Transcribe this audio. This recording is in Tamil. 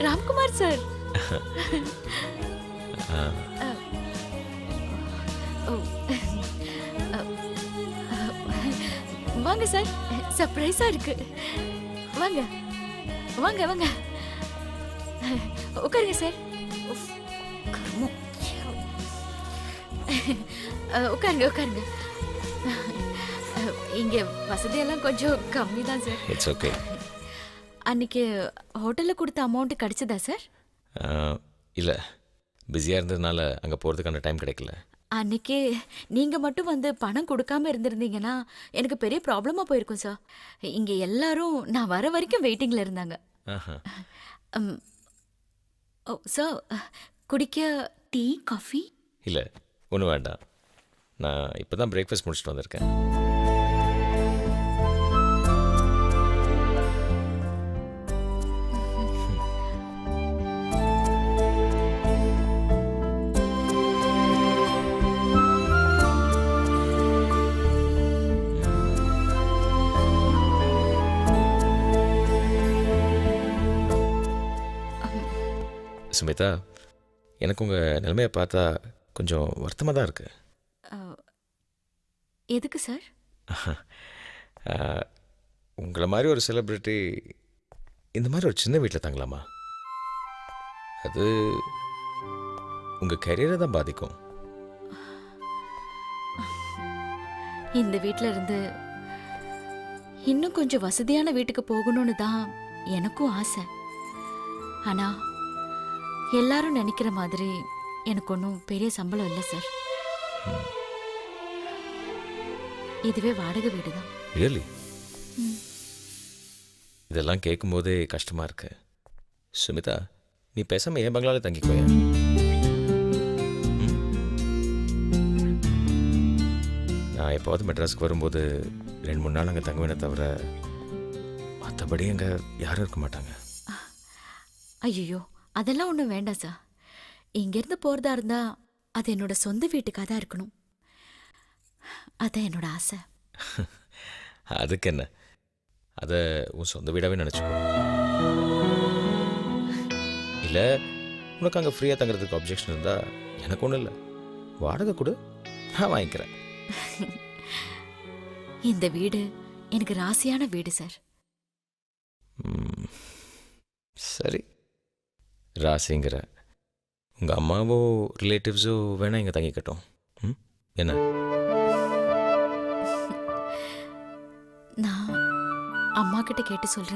சார். ஆ, ஓ. வாங்க சார். சர்ப்ரைஸா இருக்கு. வாங்க. வாங்க வாங்க. உட்காருங்க சார். உட்காருங்க உட்காருங்க. இங்க வசதியெல்லாம் கொஞ்சம் கம்மி தான் சார். இட்ஸ் ஓகே அன்னைக்கு ஹோட்டல்ல கொடுத்த அமௌண்ட் கிடைச்சதா சார் இல்லை. பிஸியாக இருந்ததுனால அங்கே போகிறதுக்கான டைம் கிடைக்கல. அன்னைக்கு நீங்க மட்டும் வந்து பணம் கொடுக்காம இருந்திருந்தீங்கன்னா எனக்கு பெரிய ப்ராப்ளமா போயிருக்கும் சார் இங்க எல்லாரும் நான் வர வரைக்கும் வெயிட்டிங்ல இருந்தாங்க. ம், ஓ சார் குடிக்க டீ காஃபி? இல்லை ஒன்றும் வேண்டாம். நான் இப்போ தான் பிரேக்ஃபாஸ்ட் முடிச்சுட்டு வந்திருக்கேன். சுமிதா எனக்கு உங்கள் நிலைமையை பார்த்தா கொஞ்சம் வருத்தமாக தான் இருக்குது எதுக்கு சார்? உங்களை மாதிரி ஒரு செலிப்ரிட்டி இந்த மாதிரி ஒரு சின்ன வீட்டில் தங்கலாமா? அது உங்கள் கரியரை தான் பாதிக்கும். இந்த வீட்ல இருந்து இன்னும் கொஞ்சம் வசதியான வீட்டுக்கு போகணும்னு தான் எனக்கும் ஆசை. ஆனா எல்லாரும் நினைக்கிற மாதிரி எனக்கு ஒன்றும் பெரிய சம்பளம் இல்லை சார். இதுவே வாடகை வீடு தான் ரியலி இதெல்லாம் கேட்கும்போதே கஷ்டமாக இருக்கு. சுமிதா நீ பேசாமல் என் பங்களாவில் தங்கிக்கோயா? நான் எப்போவாது மெட்ராஸுக்கு வரும்போது ரெண்டு மூணு நாள் அங்கே தங்குவேனே தவிர மற்றபடி அங்கே யாரும் இருக்க மாட்டாங்க. ஐயோ அதெல்லாம் ஒன்றும் வேண்டாம் சார். இங்கேருந்து போகிறதா இருந்தா அது என்னோட சொந்த வீட்டுக்காக தான் இருக்கணும். அதான் என்னோட ஆசை. அதுக்கு என்ன? அதை உன் சொந்த வீடாகவே நினச்சிக்கோ. இல்லை உனக்கு அங்கே ஃப்ரீயாக தங்குறதுக்கு அப்ஜெக்ஷன் இருந்தால் எனக்கு ஒன்றும் இல்லை. வாடகை கொடு நான் வாங்கிக்கிறேன். இந்த வீடு எனக்கு ராசியான வீடு சார். சரி. ராசிங்கிற. உங்கள் அம்மாவோ ரிலேட்டிவ்ஸோ வேணால் இங்கே தங்கிக்கட்டும். ம்? என்ன? நான் அம்மா கிட்ட கேட்டு சொல்கிறேன்